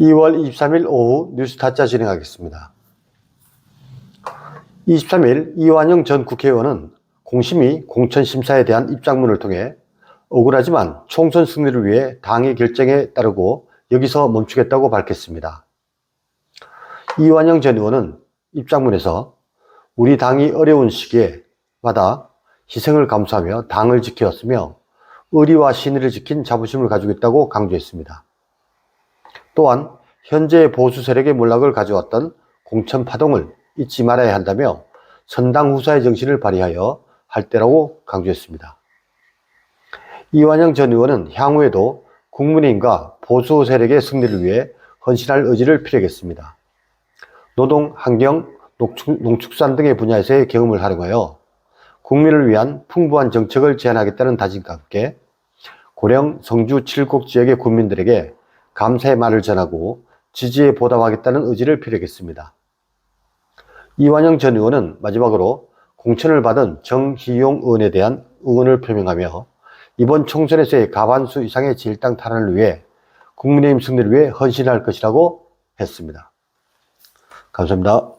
2월 23일 오후 뉴스 타짜 진행하겠습니다. 23일 이완영 전 국회의원은 공심위 공천심사에 대한 입장문을 통해 억울하지만 총선 승리를 위해 당의 결정에 따르고 여기서 멈추겠다고 밝혔습니다. 이완영 전 의원은 입장문에서 우리 당이 어려운 시기에 마다 희생을 감수하며 당을 지켜왔으며 의리와 신의를 지킨 자부심을 가지고 있다고 강조했습니다. 또한 현재 보수 세력의 몰락을 가져왔던 공천 파동을 잊지 말아야 한다며 선당 후사의 정신을 발휘하여 할 때라고 강조했습니다. 이완영 전 의원은 향후에도 국민의힘과 보수 세력의 승리를 위해 헌신할 의지를 피력했습니다. 노동, 환경, 농축, 농축 산 등의 분야에서의 경험을 활용하여 국민을 위한 풍부한 정책을 제안하겠다는 다짐과 함께 고령 성주 칠곡 지역의 국민들에게 감사의 말을 전하고 지지에 보답하겠다는 의지를 피력했습니다. 이완영 전 의원은 마지막으로 공천을 받은 정희용 의원에 대한 응원을 표명하며 이번 총선에서의 과반수 이상의 질당 탈환을 위해 국민의힘 승리를 위해 헌신할 것이라고 했습니다. 감사합니다.